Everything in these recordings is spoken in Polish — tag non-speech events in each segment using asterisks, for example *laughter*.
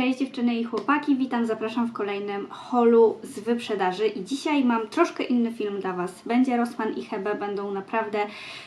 Cześć dziewczyny i chłopaki, witam, zapraszam w kolejnym holu z wyprzedaży i dzisiaj mam troszkę inny film dla Was. Będzie Rossmann i Hebe, będą naprawdę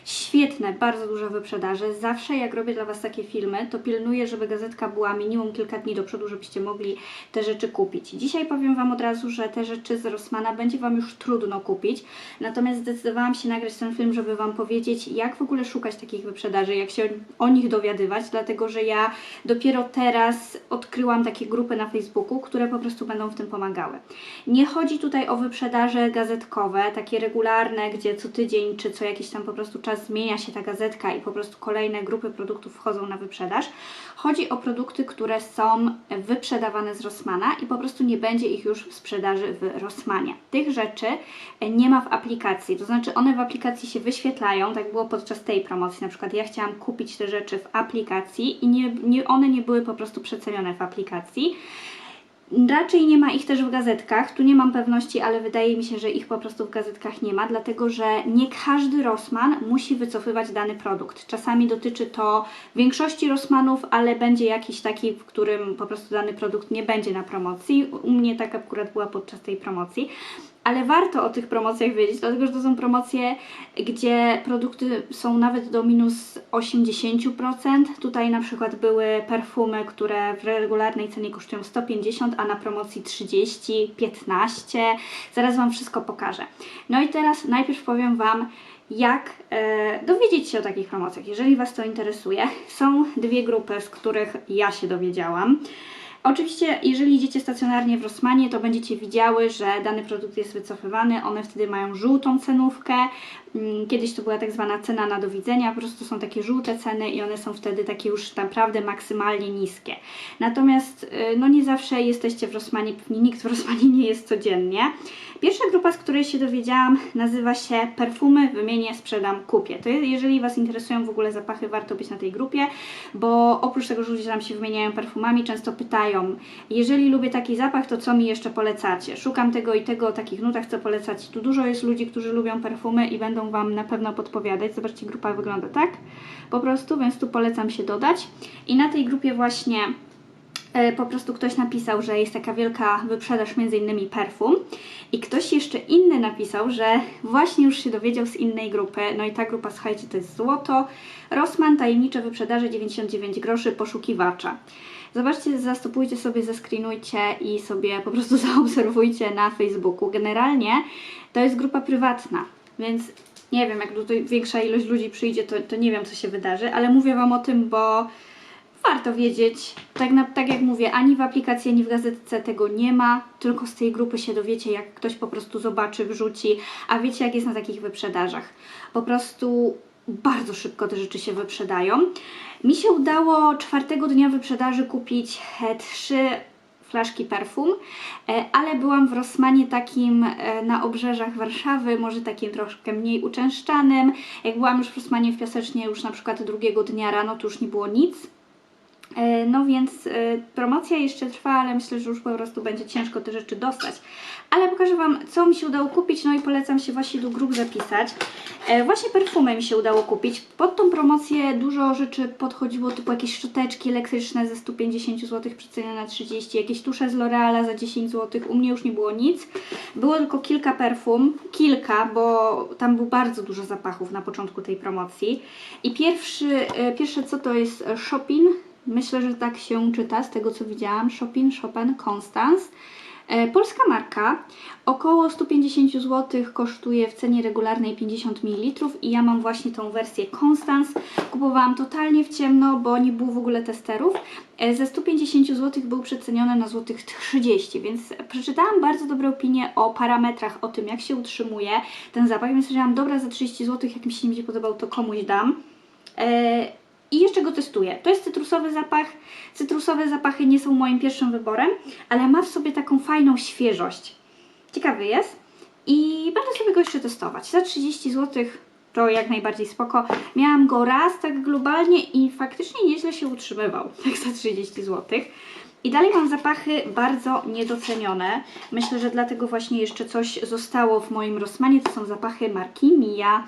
świetne, bardzo duże wyprzedaży. Zawsze jak robię dla Was takie filmy, to pilnuję, żeby gazetka była minimum kilka dni do przodu, żebyście mogli te rzeczy kupić. Dzisiaj powiem Wam od razu, że te rzeczy z Rossmana będzie Wam już trudno kupić, natomiast zdecydowałam się nagrać ten film, żeby Wam powiedzieć, jak w ogóle szukać takich wyprzedaży, jak się o nich dowiadywać, dlatego że ja dopiero teraz odkryłam takie grupy na Facebooku, które po prostu będą w tym pomagały. Nie chodzi tutaj o wyprzedaże gazetkowe, takie regularne, gdzie co tydzień czy co jakiś tam po prostu czas zmienia się ta gazetka i po prostu kolejne grupy produktów wchodzą na wyprzedaż. Chodzi o produkty, które są wyprzedawane z Rossmana i po prostu nie będzie ich już w sprzedaży w Rossmanie. Tych rzeczy nie ma w aplikacji, to znaczy one w aplikacji się wyświetlają, tak było podczas tej promocji. Na przykład ja chciałam kupić te rzeczy w aplikacji i nie, nie, one nie były po prostu przecenione w aplikacji. Raczej nie ma ich też w gazetkach, tu nie mam pewności, ale wydaje mi się, że ich po prostu w gazetkach nie ma, dlatego że nie każdy Rossmann musi wycofywać dany produkt. Czasami dotyczy to większości Rossmannów, ale będzie jakiś taki, w którym po prostu dany produkt nie będzie na promocji. U mnie tak akurat była podczas tej promocji ale warto o tych promocjach wiedzieć, dlatego że to są promocje, gdzie produkty są nawet do minus 80%. Tutaj na przykład były perfumy, które w regularnej cenie kosztują 150, a na promocji 30, 15. Zaraz Wam wszystko pokażę. No i teraz najpierw powiem Wam, jak e, dowiedzieć się o takich promocjach. Jeżeli Was to interesuje, są dwie grupy, z których ja się dowiedziałam. Oczywiście, jeżeli idziecie stacjonarnie w Rossmanie, to będziecie widziały, że dany produkt jest wycofywany. One wtedy mają żółtą cenówkę. Mm, Kiedyś to była tak zwana cena na do widzenia, po prostu są takie żółte ceny i one są wtedy takie już naprawdę maksymalnie niskie. Natomiast y, no nie zawsze jesteście w Rossmanie, pewnie nikt w Rossmanie nie jest codziennie. Pierwsza grupa, z której się dowiedziałam, nazywa się Perfumy wymienię, sprzedam, kupię. To jeżeli Was interesują w ogóle zapachy, warto być na tej grupie, bo oprócz tego, że ludzie tam się wymieniają perfumami, często pytają, jeżeli lubię taki zapach, to co mi jeszcze polecacie? Szukam tego i tego o takich nutach, co polecacie. Tu dużo jest ludzi, którzy lubią perfumy i będą Wam na pewno podpowiadać. Zobaczcie, grupa wygląda tak, po prostu, więc tu polecam się dodać. I na tej grupie właśnie e, po prostu ktoś napisał, że jest taka wielka wyprzedaż między innymi perfum i ktoś jeszcze inny napisał, że właśnie już się dowiedział z innej grupy, no i ta grupa, słuchajcie, to jest złoto, Rossmann, tajemnicze wyprzedaże 99 groszy, poszukiwacza. Zobaczcie, zastopujcie sobie, zeskrinujcie i sobie po prostu *laughs* zaobserwujcie na Facebooku. Generalnie to jest grupa prywatna, więc nie wiem, jak tutaj większa ilość ludzi przyjdzie, to, to nie wiem, co się wydarzy, ale mówię Wam o tym, bo warto wiedzieć. Tak, na, tak jak mówię, ani w aplikacji, ani w gazetce tego nie ma, tylko z tej grupy się dowiecie, jak ktoś po prostu zobaczy, wrzuci, a wiecie, jak jest na takich wyprzedażach. Po prostu bardzo szybko te rzeczy się wyprzedają. Mi się udało czwartego dnia wyprzedaży kupić trzy flaszki perfum, e, ale byłam w Rossmanie takim e, na obrzeżach Warszawy, może takim troszkę mniej uczęszczanym. Jak byłam już w Rossmanie w Piasecznie już na przykład drugiego dnia rano, to już nie było nic. E, No więc e, promocja jeszcze trwa, ale myślę, że już po prostu będzie ciężko te rzeczy dostać. Ale pokażę Wam, co mi się udało kupić, no i polecam się właśnie do grup zapisać. E, Właśnie perfumy mi się udało kupić. Pod tą promocję dużo rzeczy podchodziło, typu jakieś szczoteczki elektryczne ze 150 zł przecenione na 30, jakieś tusze z L'Oreala za 10 zł. U mnie już nie było nic. Było tylko kilka perfum, kilka, bo tam było bardzo dużo zapachów na początku tej promocji. I pierwszy, pierwsze co to jest Shopping. Myślę, że tak się czyta z tego co widziałam. Shopping, Chopin, Constance. E, Polska marka, około 150 zł kosztuje w cenie regularnej 50 ml i ja mam właśnie tą wersję Constance. Kupowałam totalnie w ciemno, bo nie było w ogóle testerów. E, Ze 150 zł był przeceniony na złotych 30, więc przeczytałam bardzo dobre opinie o parametrach, o tym jak się utrzymuje ten zapach, więc powiedziałam, dobra, za 30 zł, jak mi się nie będzie podobał, to komuś dam. I jeszcze go testuję. To jest cytrusowy zapach. Cytrusowe zapachy nie są moim pierwszym wyborem, ale ma w sobie taką fajną świeżość. Ciekawy jest. I będę sobie go jeszcze testować. Za 30 zł to jak najbardziej spoko. Miałam go raz tak globalnie i faktycznie nieźle się utrzymywał. *laughs* Tak za 30 zł. I dalej mam zapachy bardzo niedocenione. Myślę, że dlatego właśnie jeszcze coś zostało w moim Rossmanie. To są zapachy marki Mia.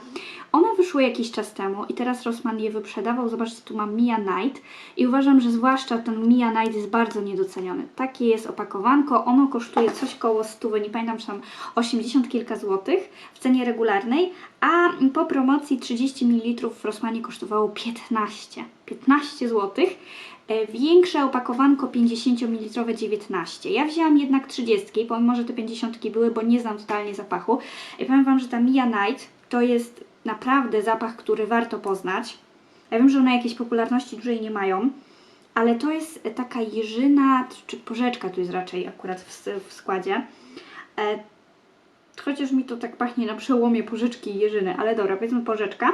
One wyszły jakiś czas temu i teraz Rossmann je wyprzedawał. Zobaczcie, tu mam Mia Night i uważam, że zwłaszcza ten Mia Night jest bardzo niedoceniony. Takie jest opakowanko. Ono kosztuje coś koło 100, nie pamiętam, czy tam 80 kilka złotych w cenie regularnej, a po promocji 30 ml w Rossmanie kosztowało 15. 15 złotych. E, Większe opakowanko 50 ml 19. Ja wzięłam jednak 30, pomimo że te 50 były, bo nie znam totalnie zapachu. I powiem Wam, że ta Mia Night to jest naprawdę zapach, który warto poznać. Ja wiem, że one jakiejś popularności dużej nie mają, ale to jest taka jeżyna, czy porzeczka tu jest raczej akurat w, w składzie. E, chociaż mi to tak pachnie na przełomie porzeczki i jeżyny, ale dobra, powiedzmy porzeczka,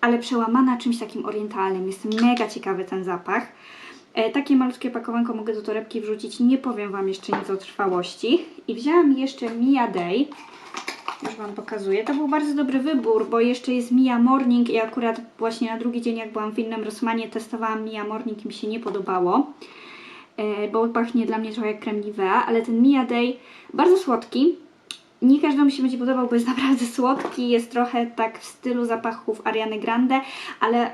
ale przełamana czymś takim orientalnym. Jest mega ciekawy ten zapach. E, takie malutkie pakowanko mogę do torebki wrzucić, nie powiem Wam jeszcze nic o trwałości. I wzięłam jeszcze Mia Day, już Wam pokazuję. To był bardzo dobry wybór, bo jeszcze jest Mia Morning i akurat właśnie na drugi dzień, jak byłam w innym Rossmanie, testowałam Mia Morning i mi się nie podobało, e, bo pachnie dla mnie trochę jak creme Nivea, ale ten Mia Day bardzo słodki. Nie każdemu się będzie podobał, bo jest *laughs* naprawdę słodki, jest trochę tak w stylu zapachów Ariany Grande, ale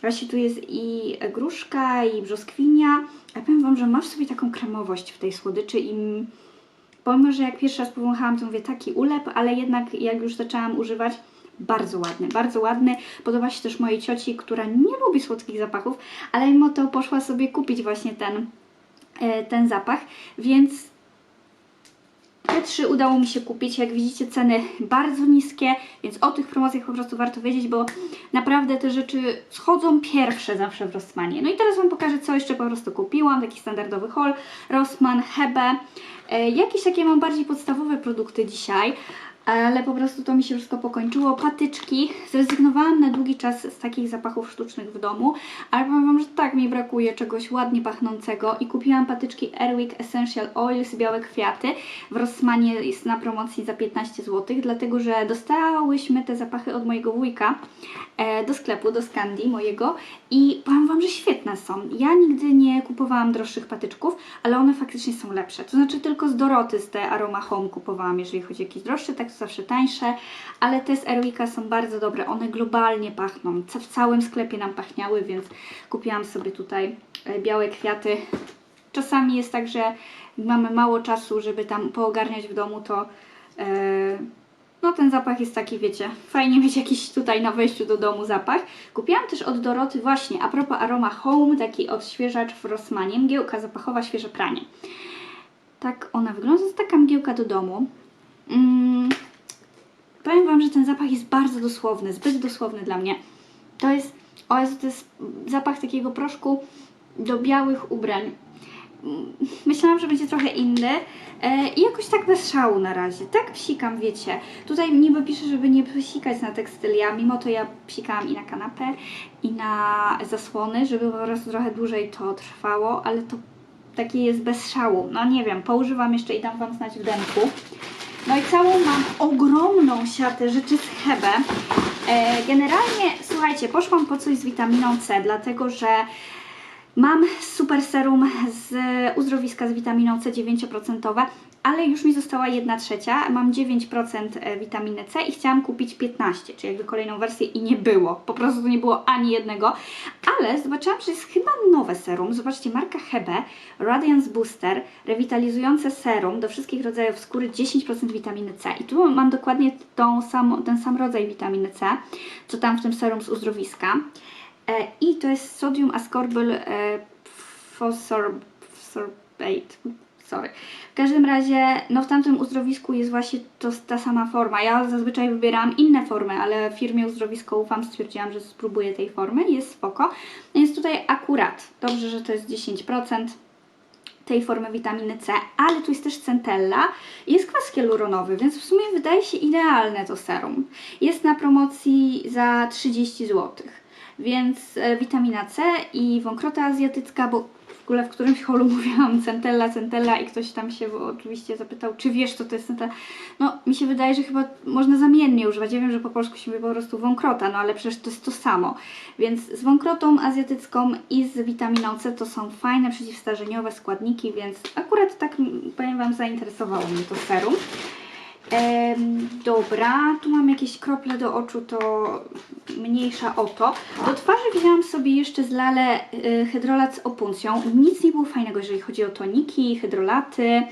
właśnie tu jest i gruszka, i brzoskwinia. Ja powiem Wam, że ma w sobie taką kremowość w tej słodyczy i pomimo, że jak pierwszy raz powąchałam, to mówię taki ulep, ale jednak jak już zaczęłam używać, bardzo ładny, bardzo ładny. Podoba się też mojej cioci, która nie lubi słodkich zapachów, ale mimo to poszła sobie kupić właśnie ten, e, ten zapach, więc te trzy udało mi się kupić. Jak widzicie, ceny bardzo niskie, więc o tych promocjach po prostu warto wiedzieć, bo naprawdę te rzeczy schodzą pierwsze zawsze w Rossmanie. No i teraz Wam pokażę, co jeszcze po prostu kupiłam. Taki standardowy haul. Rossmann, Hebe. E, jakieś takie mam bardziej podstawowe produkty dzisiaj, ale po prostu to mi się wszystko pokończyło. Patyczki. Zrezygnowałam na długi czas z takich zapachów sztucznych w domu, ale powiem Wam, że tak mi brakuje czegoś ładnie pachnącego i kupiłam patyczki Airwick Essential Oils Białe Kwiaty. W Rossmanie jest na promocji za 15 zł, dlatego że dostałyśmy te zapachy od mojego wujka e, do sklepu, do Scandi mojego i powiem Wam, że świetne są. Ja nigdy nie kupowałam droższych patyczków, ale one faktycznie są lepsze. To znaczy tylko z Doroty, z te Aroma Home kupowałam, jeżeli chodzi o jakieś droższe, tak zawsze tańsze, ale te z Airwicka są bardzo dobre. One globalnie pachną. W całym sklepie nam pachniały, więc kupiłam sobie tutaj e, białe kwiaty. Czasami jest tak, że mamy mało czasu, żeby tam poogarniać w domu, to e, no ten zapach jest taki, wiecie, fajnie mieć jakiś tutaj na wejściu do domu zapach. Kupiłam też od Doroty właśnie, a propos Aroma Home, taki odświeżacz w Rossmanie, mgiełka zapachowa, świeże pranie. Tak ona wygląda, to jest taka mgiełka do domu. Mm, powiem Wam, że ten zapach jest bardzo dosłowny, zbyt dosłowny dla mnie. To jest, o Jezu, to jest zapach takiego proszku do białych ubrań. Mm, Myślałam, że będzie trochę inny e, i jakoś tak bez szału na razie. Tak psikam, wiecie. Tutaj niby pisze, żeby nie psikać na tekstylia, mimo to ja psikałam i na kanapę, i na zasłony, żeby po prostu trochę dłużej to trwało, ale to takie jest bez szału. No nie wiem, poużywam jeszcze i dam Wam znać w demku. No i całą mam ogromną siatę rzeczy z Hebe. E, generalnie, słuchajcie, poszłam po coś z witaminą C, dlatego że mam super serum z uzdrowiska z witaminą C 9%, ale już mi została 1 trzecia. Mam 9% e, witaminy C i chciałam kupić 15, czyli jakby kolejną wersję i nie było. Po prostu nie było ani jednego. Ale zobaczyłam, że jest chyba nowe serum. Zobaczcie, marka Hebe Radiance Booster, rewitalizujące serum do wszystkich rodzajów skóry 10% witaminy C. I tu mam dokładnie tą samą, ten sam rodzaj witaminy C, co tam w tym serum z uzdrowiska. E, I to jest sodium ascorbyl e, phosphorbate. Sorry. W każdym razie, no w tamtym uzdrowisku jest właśnie to, ta sama forma. Ja zazwyczaj wybieram inne formy, ale firmie uzdrowisko ufam, stwierdziłam, że spróbuję tej formy. Jest spoko. Jest tutaj akurat. Dobrze, że to jest 10% tej formy witaminy C, ale tu jest też centella i jest kwas hialuronowy, więc w sumie wydaje się idealne to serum. Jest na promocji za 30 zł, więc e, witamina C i wąkrota azjatycka, bo ogóle w którymś holu *laughs* mówiłam centella, centella i ktoś tam się oczywiście zapytał, czy wiesz, co to jest centella. No, mi się wydaje, że chyba można zamiennie używać. Ja wiem, że po polsku się mówi po prostu wąkrota, no ale przecież to jest to samo. Więc z wąkrotą azjatycką i z witaminą C to są fajne przeciwstarzeniowe składniki, więc akurat tak, powiem Wam, zainteresowało mnie to serum. Em, dobra, tu mam jakieś krople do oczu, to mniejsza o to. Do twarzy wzięłam sobie jeszcze z Lale y, hydrolat z opuncją. Nic nie było fajnego, jeżeli chodzi o toniki, hydrolaty,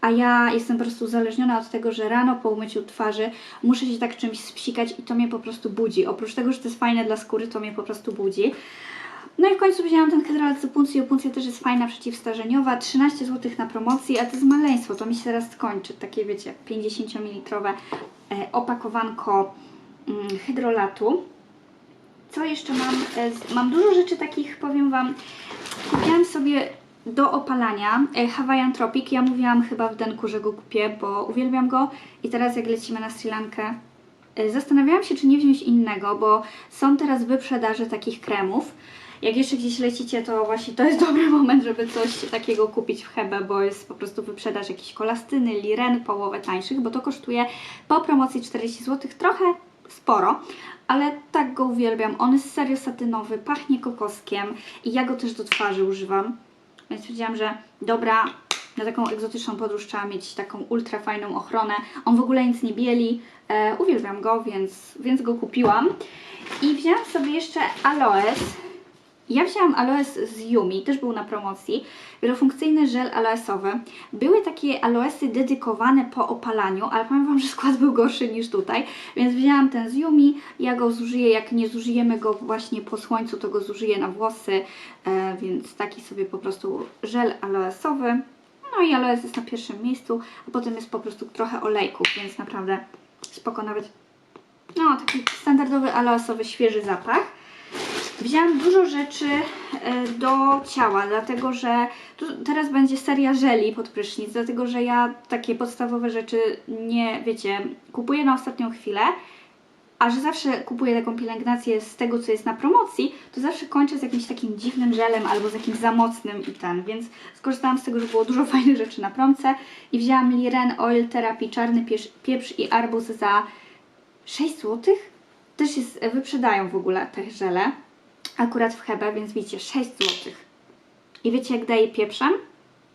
a ja jestem po prostu uzależniona od tego, że rano po umyciu twarzy muszę się tak czymś spsikać i to mnie po prostu budzi. Oprócz tego, że to jest fajne dla skóry, to mnie po prostu budzi. No i w końcu wzięłam ten hydrolat z opuncji. Opuncja też jest fajna, przeciwstarzeniowa. 13 zł na promocji, a to jest maleństwo. To mi się teraz skończy. Takie wiecie, 50 ml e, opakowanko mm, hydrolatu. Co jeszcze mam? E, Mam dużo rzeczy takich, powiem Wam. Kupiłam sobie do opalania e, Hawaiian Tropic. Ja mówiłam chyba w denku, że go kupię, bo uwielbiam go. I teraz jak lecimy na Sri Lankę, zastanawiałam się, czy nie wziąć innego, bo są teraz wyprzedaże takich kremów. Jak jeszcze gdzieś lecicie, to właśnie to jest *laughs* dobry moment, żeby coś takiego kupić w Hebe, bo jest po prostu wyprzedaż jakiejś kolastyny, liren, połowę tańszych, bo to kosztuje po promocji 40 zł, trochę sporo, ale tak go uwielbiam. On jest serio satynowy, pachnie kokoskiem i ja go też do twarzy używam. Więc stwierdziłam, że dobra, na taką egzotyczną podróż trzeba mieć taką ultra fajną ochronę. On w ogóle nic nie bieli, e, uwielbiam go, więc, więc go kupiłam. I wzięłam sobie jeszcze aloes. Ja wzięłam aloes z Yumi, też był na promocji. Wielofunkcyjny żel aloesowy. Były takie aloesy dedykowane po opalaniu, ale powiem Wam, *laughs* że skład był gorszy niż tutaj, więc wzięłam ten z Yumi. Ja go zużyję, jak nie zużyjemy go właśnie po słońcu, to go zużyję na włosy, e, więc taki sobie po prostu żel aloesowy. No i aloes jest na pierwszym miejscu, a potem jest po prostu trochę olejków, więc naprawdę spoko nawet. No, taki standardowy aloesowy, świeży zapach. Wzięłam dużo rzeczy e, do ciała, dlatego że teraz będzie seria żeli pod prysznic, dlatego że ja takie podstawowe rzeczy nie, wiecie, kupuję na ostatnią chwilę, a że zawsze kupuję taką pielęgnację z tego, co jest na promocji, to zawsze kończę z jakimś takim dziwnym żelem albo z jakimś za mocnym i ten, więc skorzystałam z tego, że było dużo *laughs* fajnych rzeczy na promce i wzięłam Liren Oil Therapy czarny pieprz, pieprz i arbuz za 6 zł. Też jest, wyprzedają w ogóle te żele, akurat w Hebe, więc widzicie, 6 zł. I wiecie jak daje pieprzem?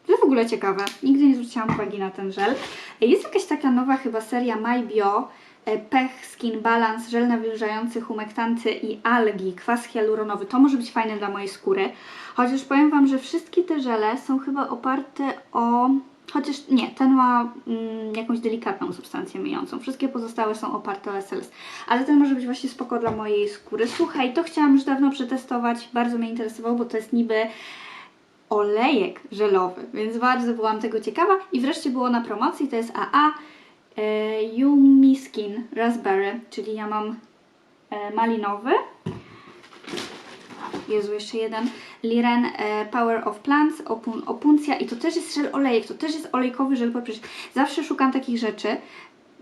To w ogóle ciekawe. Nigdy nie zwróciłam uwagi na ten żel. Jest jakaś taka nowa chyba seria My Bio, e, Pech Skin Balance, żel nawilżający humektanty i algi, kwas hialuronowy. To może być fajne dla mojej skóry. Chociaż powiem Wam, że wszystkie te żele są chyba oparte o... Chociaż nie, ten ma mm, jakąś delikatną substancję myjącą. Wszystkie pozostałe są oparte o SLS. Ale ten może być właśnie spoko dla mojej skóry. Słuchaj, to chciałam już dawno przetestować. Bardzo mnie interesowało, bo to jest niby olejek żelowy, więc bardzo byłam tego ciekawa. I wreszcie było na promocji, to jest AA e, Yumi Skin Raspberry, czyli ja mam e, malinowy. Jezu, jeszcze jeden. Liren e, Power of Plants, opun, opuncja i to też jest żel olejek, to też jest olejkowy żel poprzez. Zawsze szukam takich rzeczy.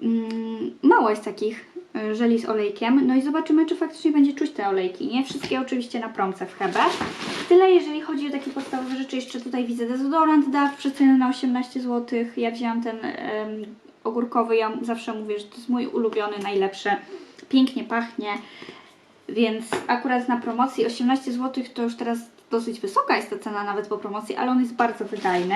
Mm, mało jest takich e, żeli z olejkiem. No i zobaczymy, czy faktycznie będzie czuć te olejki. Nie wszystkie oczywiście na promce w Hebe. Tyle, jeżeli chodzi o takie podstawowe rzeczy. Jeszcze tutaj widzę dezodorant DAW przeceny na 18 zł. Ja wzięłam ten em, ogórkowy. Ja zawsze mówię, że to jest mój ulubiony, najlepszy. Pięknie pachnie. Więc akurat na promocji 18 zł to już teraz dosyć wysoka jest ta cena nawet po promocji, ale on jest bardzo wydajny.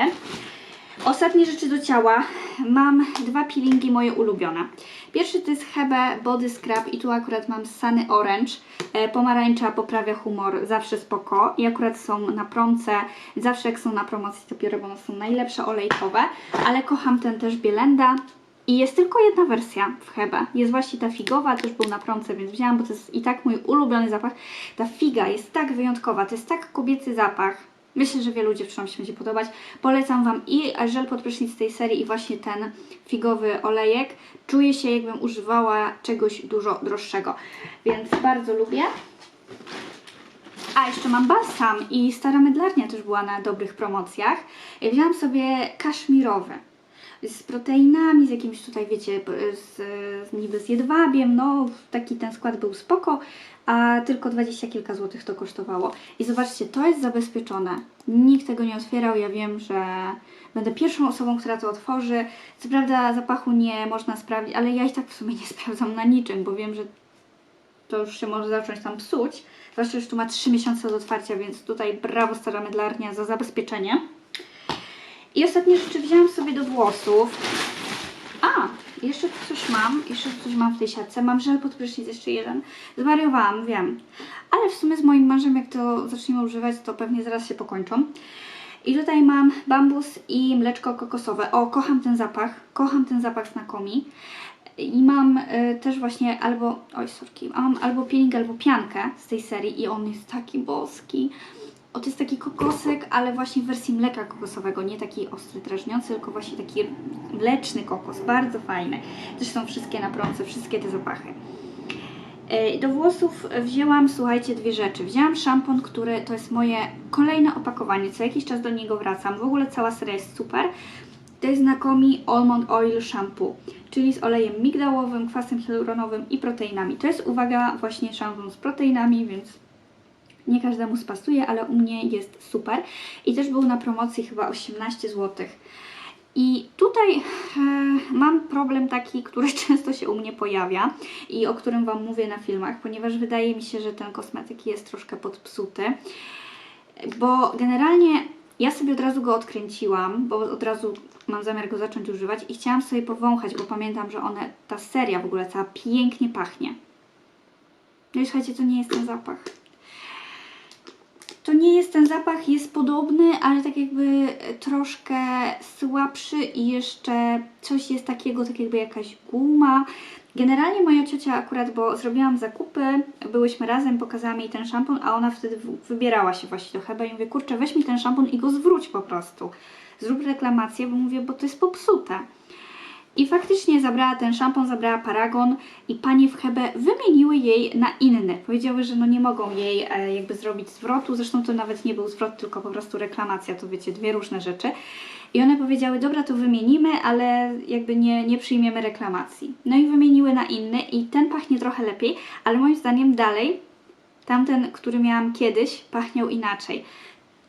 Ostatnie rzeczy do ciała. Mam dwa peelingi moje ulubione. Pierwszy to jest Hebe Body Scrub i tu akurat mam Sunny Orange. E, pomarańcza poprawia humor, zawsze spoko. I akurat są na promce. Zawsze jak są na promocji to biorę, bo one są najlepsze olejkowe. Ale kocham ten też Bielenda. I jest tylko jedna wersja w Hebe. Jest właśnie ta figowa, też był na promce, więc wzięłam, bo to jest i tak mój ulubiony zapach. Ta figa jest tak wyjątkowa, to jest tak kobiecy zapach. Myślę, że wielu dziewczynom się będzie podobać. Polecam Wam i żel pod prysznic tej serii i właśnie ten figowy olejek. Czuję się jakbym używała czegoś dużo droższego, więc bardzo lubię. A, jeszcze mam balsam i stara mydlarnia też była na dobrych promocjach. I wzięłam sobie kaszmirowy. Z proteinami, z jakimś tutaj, wiecie, z, z niby z jedwabiem, no taki ten skład był spoko, a tylko 20 kilka złotych to kosztowało. I zobaczcie, to jest zabezpieczone Nikt tego nie otwierał. Ja wiem, że będę pierwszą osobą, która to otworzy. Co prawda zapachu nie można sprawdzić, ale ja i tak w sumie nie *laughs* sprawdzam na niczym, bo wiem, że to już się może zacząć tam psuć. Zwłaszcza, że tu ma 3 miesiące od otwarcia, więc tutaj brawo staramy dla Arnia za zabezpieczenie. I ostatnie rzeczy wzięłam sobie do włosów. A, jeszcze coś mam, jeszcze coś mam w tej siatce. Mam żel pod prysznic, jeszcze jeden. Zwariowałam, wiem. Ale w sumie z moim mężem, jak to zaczniemy używać, to pewnie zaraz się pokończą. I tutaj mam bambus i mleczko kokosowe. O, kocham ten zapach. Kocham ten zapach z Nakomi. I mam y, też właśnie albo, oj sorki, mam albo peeling, albo piankę z tej serii i on jest taki boski. O, to jest taki kokosek, ale właśnie w wersji mleka kokosowego, nie taki ostry, drażniący, tylko właśnie taki mleczny kokos, bardzo fajny. Też są wszystkie na prądce, wszystkie te zapachy. E, Do włosów wzięłam, słuchajcie, dwie rzeczy. Wzięłam szampon, który to jest moje kolejne opakowanie. Co jakiś czas do niego wracam. W ogóle cała seria jest super. To jest znakomi Almond Oil Shampoo, czyli z olejem migdałowym, kwasem hialuronowym i proteinami. To jest, uwaga, właśnie szampon z proteinami, więc nie każdemu spasuje, ale u mnie jest super. I też był na promocji chyba 18 zł. I tutaj e, mam problem taki, który *laughs* często się u mnie pojawia i o którym Wam mówię na filmach, ponieważ wydaje mi się, że ten kosmetyk jest troszkę podpsuty. Bo generalnie ja sobie od razu go odkręciłam, bo od razu mam zamiar go zacząć używać i chciałam sobie powąchać, bo pamiętam, że one, ta seria w ogóle cała pięknie pachnie. No i słuchajcie, to nie jest ten zapach. To nie jest ten zapach, jest podobny, ale tak jakby troszkę słabszy i jeszcze coś jest takiego, tak jakby jakaś guma. Generalnie moja ciocia akurat, bo zrobiłam zakupy, byłyśmy razem, pokazała mi ten szampon, a ona wtedy wybierała się właśnie do Heba i mówię, kurczę, weź mi ten szampon i go zwróć po prostu. Zrób reklamację, bo mówię, bo to jest popsute. I faktycznie zabrała ten szampon, zabrała paragon i panie w Hebe wymieniły jej na inny. Powiedziały, że no nie mogą jej e, jakby zrobić zwrotu, zresztą to nawet nie był zwrot, tylko po prostu reklamacja, to wiecie, dwie różne rzeczy. I one powiedziały, dobra, to wymienimy, ale jakby nie, nie przyjmiemy reklamacji. No i wymieniły na inny i ten pachnie trochę lepiej, ale moim zdaniem dalej tamten, który miałam kiedyś, pachniał inaczej.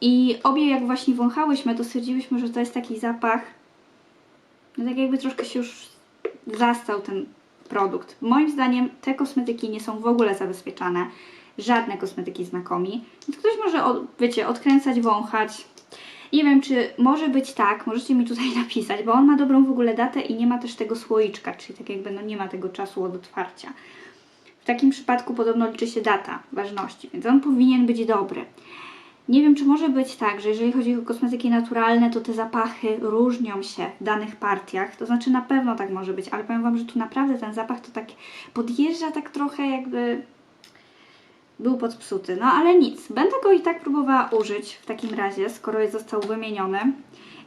I obie jak właśnie wąchałyśmy, to stwierdziłyśmy, że to jest taki zapach no tak jakby troszkę się już zastał ten produkt. Moim zdaniem te kosmetyki nie są w ogóle zabezpieczane. Żadne kosmetyki znakomi. Więc ktoś może, od, wiecie, odkręcać, wąchać. Nie wiem, czy może być tak, możecie mi tutaj *laughs* napisać, bo on ma dobrą w ogóle datę i nie ma też tego słoiczka, czyli tak jakby no nie ma tego czasu od otwarcia. W takim przypadku podobno liczy się data ważności, więc on powinien być dobry. Nie wiem, czy może być tak, że jeżeli chodzi o kosmetyki naturalne, to te zapachy różnią się w danych partiach. To znaczy na pewno tak może być, ale powiem Wam, że tu naprawdę ten zapach to tak podjeżdża tak trochę jakby był podpsuty. No ale nic, będę go i tak próbowała użyć w takim razie, skoro jest został wymieniony.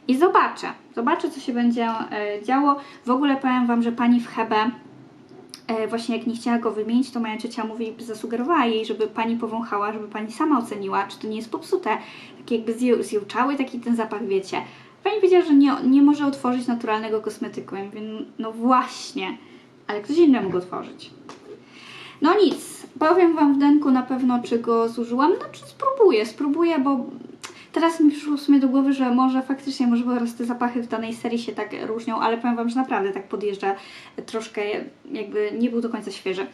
I zobaczę, zobaczę co się będzie e, działo. W ogóle powiem Wam, że pani w Hebe właśnie jak nie chciała go wymienić, to moja ciocia mówi, zasugerowała jej, żeby pani powąchała, żeby pani sama oceniła, czy to nie jest popsute. Takie jakby zje, zjełczały, taki ten zapach, wiecie. Pani powiedziała, że nie, nie może otworzyć naturalnego kosmetyku. Ja mówię, no właśnie, ale ktoś inny mógł otworzyć. No nic, powiem Wam w denku na pewno, czy go zużyłam. No, czy spróbuję, spróbuję, bo teraz mi przyszło w sumie do głowy, że może faktycznie, może po prostu te zapachy w danej serii się tak różnią, ale powiem Wam, że naprawdę tak podjeżdża troszkę, jakby nie był do końca świeży.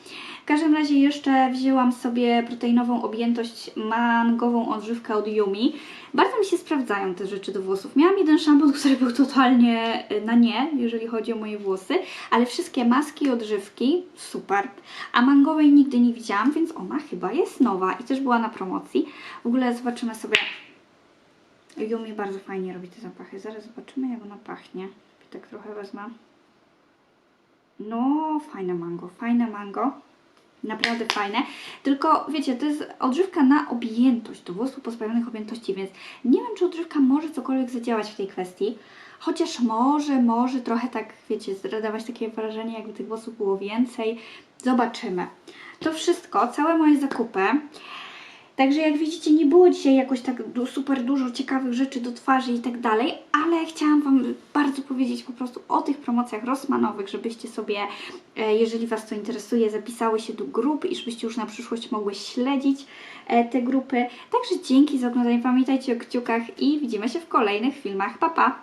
W każdym razie jeszcze wzięłam sobie proteinową objętość mangową odżywkę od Yumi. Bardzo mi się sprawdzają te rzeczy do włosów. Miałam jeden szampon, *laughs* który był totalnie na nie, jeżeli chodzi o moje włosy, ale wszystkie maski i odżywki super. A mangowej nigdy nie widziałam, więc ona chyba jest nowa i też była na promocji. W ogóle zobaczymy sobie. Yumi bardzo fajnie robi te zapachy. Zaraz zobaczymy, jak ona pachnie. Tak trochę wezmę. No, fajne mango, fajne mango. Naprawdę fajne. Tylko wiecie, to jest odżywka na objętość, do włosów pozbawionych objętości, więc nie wiem, czy odżywka może cokolwiek zadziałać w tej kwestii. Chociaż może, może trochę tak, wiecie, dawać takie wrażenie, jakby tych włosów było więcej. Zobaczymy. To wszystko, całe moje zakupy. Także jak widzicie, nie było dzisiaj jakoś tak super dużo ciekawych rzeczy do twarzy i tak dalej, ale chciałam Wam bardzo powiedzieć po prostu o tych promocjach Rossmanowych, żebyście sobie, e, jeżeli Was to interesuje, zapisały się do grup i żebyście już na przyszłość mogły śledzić e, te grupy. Także dzięki za oglądanie, pamiętajcie o kciukach i widzimy się w kolejnych filmach. Pa, pa!